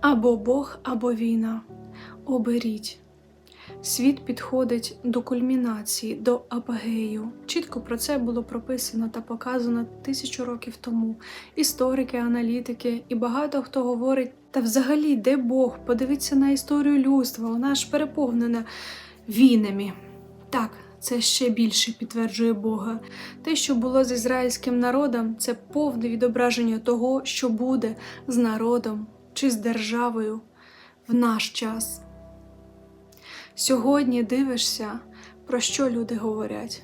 Або Бог, або війна. Оберіть. Світ підходить до кульмінації, до апогею. Чітко про це було прописано та показано тисячу років тому. Історики, аналітики і багато хто говорить, та взагалі, де Бог? Подивіться на історію людства, вона ж переповнена війнами. Так, це ще більше підтверджує Бога. Те, що було з ізраїльським народом, це повне відображення того, що буде з народом чи з державою в наш час. Сьогодні дивишся, про що люди говорять.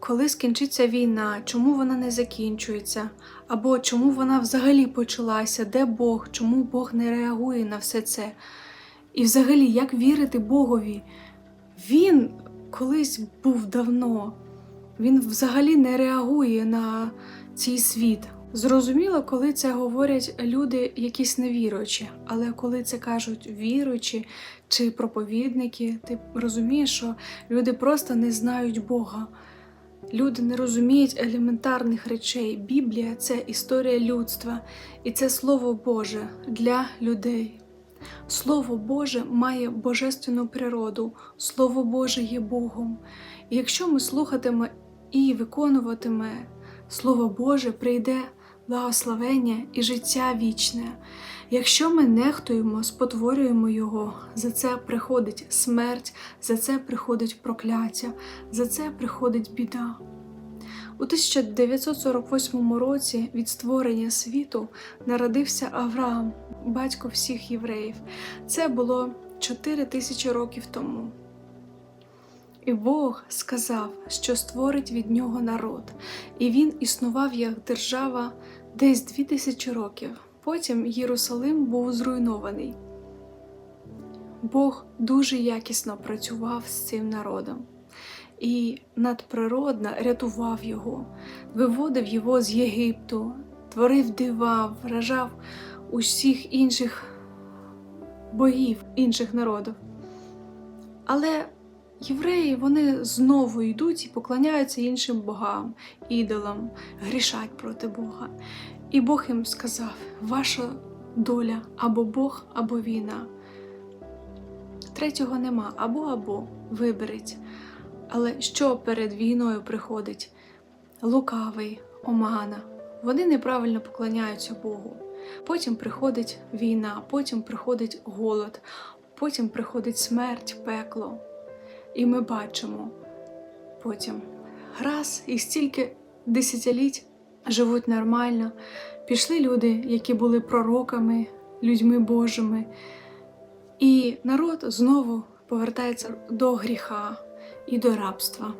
Коли скінчиться війна, чому вона не закінчується? Або чому вона взагалі почалася? Де Бог? Чому Бог не реагує на все це? І взагалі, як вірити Богові? Він колись був давно, він взагалі не реагує на цей світ. Зрозуміло, коли це говорять люди якісь невіруючі, але коли це кажуть віруючі чи проповідники, ти розумієш, що люди просто не знають Бога. Люди не розуміють елементарних речей. Біблія це історія людства, і це Слово Боже для людей. Слово Боже має божественну природу, Слово Боже є Богом. І якщо ми слухатиме і виконуватиме Слово Боже, прийде благословення і життя вічне. Якщо ми нехтуємо, спотворюємо Його, за це приходить смерть, за це приходить прокляття, за це приходить біда. У 1948 році від створення світу народився Авраам, батько всіх євреїв. Це було 4 тисячі років тому. І Бог сказав, що створить від нього народ, і він існував як держава десь дві тисячі років. Потім Єрусалим був зруйнований. Бог дуже якісно працював з цим народом і надприродно рятував його, виводив його з Єгипту, творив дива, вражав усіх інших богів, інших народів. Але євреї вони знову йдуть і поклоняються іншим богам, ідолам, грішать проти Бога. І Бог їм сказав: ваша доля або Бог, або війна. Третього нема або або виберіть. Але що перед війною приходить? Лукавий, омана. Вони неправильно поклоняються Богу. Потім приходить війна, потім приходить голод, потім приходить смерть, пекло. І ми бачимо потім раз і стільки десятиліть живуть нормально. Пішли люди, які були пророками, людьми Божими, і народ знову повертається до гріха і до рабства.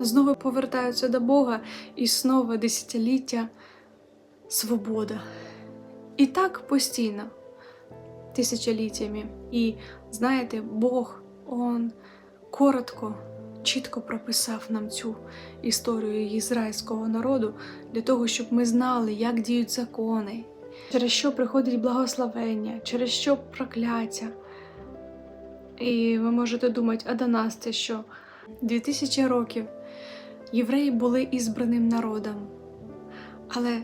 Знову повертаються до Бога і знову десятиліття свобода. І так постійно, тисячоліттями. І знаєте, Бог, Он коротко, чітко прописав нам цю історію ізраїльського народу для того, щоб ми знали, як діють закони, через що приходить благословення, через що прокляття. І ви можете думати, а до нас це що? Дві тисячі років євреї були ізбраним народом, але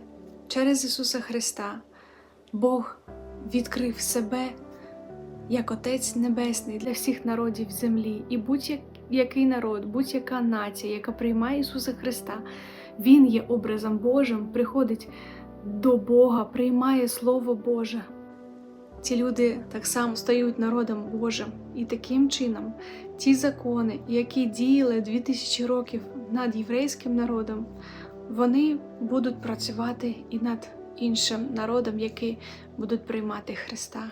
через Ісуса Христа Бог відкрив себе як Отець Небесний для всіх народів землі, і будь-який народ, будь-яка нація, яка приймає Ісуса Христа, Він є образом Божим, приходить до Бога, приймає Слово Боже. Ці люди так само стають народом Божим, і таким чином ті закони, які діяли 2000 років над єврейським народом, вони будуть працювати і над іншим народом, які будуть приймати Христа.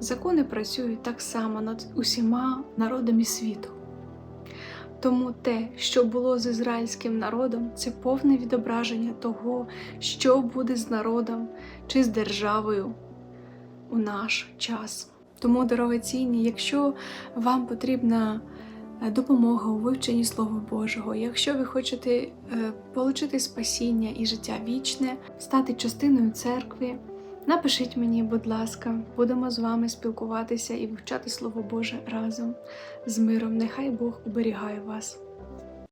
Закони працюють так само над усіма народами світу. Тому те, що було з ізраїльським народом, це повне відображення того, що буде з народом чи з державою у наш час. Тому, дорогоцінні, якщо вам потрібна е, допомога у вивченні Слова Божого, якщо ви хочете е, отримати спасіння і життя вічне, стати частиною церкви, напишіть мені, будь ласка, будемо з вами спілкуватися і вивчати Слово Боже разом з миром. Нехай Бог уберігає вас.